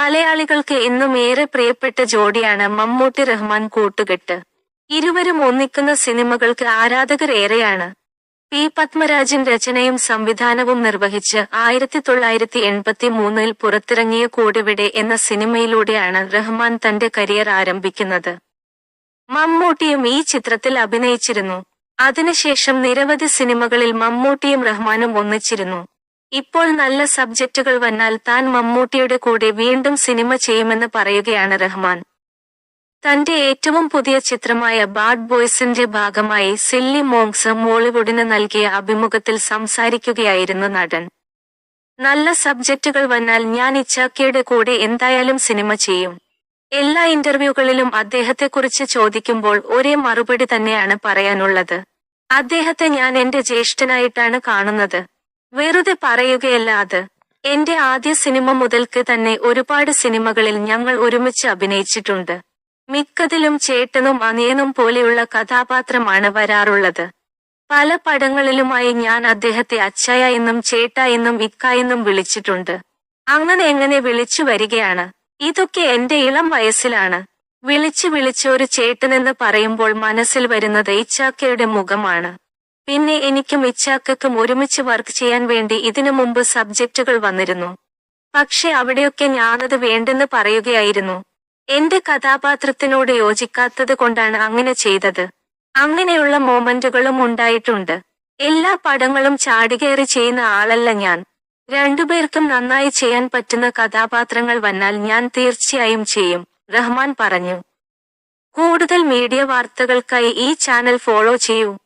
മലയാളികൾക്ക് ഇന്നും ഏറെ പ്രിയപ്പെട്ട ജോഡിയാണ് മമ്മൂട്ടി റഹ്മാൻ കൂട്ടുകെട്ട്. ഇരുവരും ഒന്നിക്കുന്ന സിനിമകൾക്ക് ആരാധകർ ഏറെയാണ്. പി പത്മരാജൻ രചനയും സംവിധാനവും നിർവഹിച്ച് ആയിരത്തി തൊള്ളായിരത്തി എൺപത്തി മൂന്നിൽ പുറത്തിറങ്ങിയ കൂടിവിടെ എന്ന സിനിമയിലൂടെയാണ് റഹ്മാൻ തന്റെ കരിയർ ആരംഭിക്കുന്നത്. മമ്മൂട്ടിയും ഈ ചിത്രത്തിൽ അഭിനയിച്ചിരുന്നു. അതിനുശേഷം നിരവധി സിനിമകളിൽ മമ്മൂട്ടിയും റഹ്മാനും ഒന്നിച്ചിരുന്നു. ഇപ്പോൾ നല്ല സബ്ജക്റ്റുകൾ വന്നാൽ താൻ മമ്മൂട്ടിയുടെ കൂടെ വീണ്ടും സിനിമ ചെയ്യുമെന്ന് പറയുകയാണ് റഹ്മാൻ. തന്റെ ഏറ്റവും പുതിയ ചിത്രമായ ബാഡ് ബോയ്സിന്റെ ഭാഗമായി സില്ലി മോങ്സ് മോളിവുഡിന് നൽകിയ അഭിമുഖത്തിൽ സംസാരിക്കുകയായിരുന്നു നടൻ. നല്ല സബ്ജക്റ്റുകൾ വന്നാൽ ഞാൻ ഇച്ചാക്കയുടെ കൂടെ എന്തായാലും സിനിമ ചെയ്യും. എല്ലാ ഇന്റർവ്യൂകളിലും അദ്ദേഹത്തെക്കുറിച്ച് ചോദിക്കുമ്പോൾ ഒരേ മറുപടി തന്നെയാണ് പറയാനുള്ളത്. അദ്ദേഹത്തെ ഞാൻ എന്റെ ജ്യേഷ്ഠനായിട്ടാണ് കാണുന്നത്. വെറുതെ പറയുകയല്ല അത്. എന്റെ ആദ്യ സിനിമ മുതൽക്ക് തന്നെ ഒരുപാട് സിനിമകളിൽ ഞങ്ങൾ ഒരുമിച്ച് അഭിനയിച്ചിട്ടുണ്ട്. മിക്കതിലും ചേട്ടനും അനിയനും പോലെയുള്ള കഥാപാത്രമാണ് വരാറുള്ളത്. പല പടങ്ങളിലുമായി ഞാൻ അദ്ദേഹത്തെ അച്ചായ എന്നും ചേട്ട എന്നും ഇക്ക എന്നും വിളിച്ചിട്ടുണ്ട്. അങ്ങനെ എങ്ങനെ വിളിച്ചു വരികയാണ്? ഇതൊക്കെ എന്റെ ഇളം വയസ്സിലാണ്. വിളിച്ചു വിളിച്ച് ഒരു ചേട്ടനെന്ന് പറയുമ്പോൾ മനസ്സിൽ വരുന്നത് ഇച്ചാക്കയുടെ മുഖമാണ്. പിന്നെ എനിക്കും ഇച്ചാക്കക്കും ഒരുമിച്ച് വർക്ക് ചെയ്യാൻ വേണ്ടി ഇതിനു മുമ്പ് സബ്ജക്റ്റുകൾ വന്നിരുന്നു. പക്ഷെ അവിടെയൊക്കെ ഞാനത് വേണ്ടെന്ന് പറയുകയായിരുന്നു. എന്റെ കഥാപാത്രത്തിനോട് യോജിക്കാത്തത് കൊണ്ടാണ് അങ്ങനെ ചെയ്തത്. അങ്ങനെയുള്ള മോമെന്റുകളും ഉണ്ടായിട്ടുണ്ട്. എല്ലാ പടങ്ങളും ചാടികയറി ചെയ്യുന്ന ആളല്ല ഞാൻ. രണ്ടുപേർക്കും നന്നായി ചെയ്യാൻ പറ്റുന്ന കഥാപാത്രങ്ങൾ വന്നാൽ ഞാൻ തീർച്ചയായും ചെയ്യും റഹ്മാൻ പറഞ്ഞു. കൂടുതൽ മീഡിയ വാർത്തകൾക്കായി ഈ ചാനൽ ഫോളോ ചെയ്യൂ.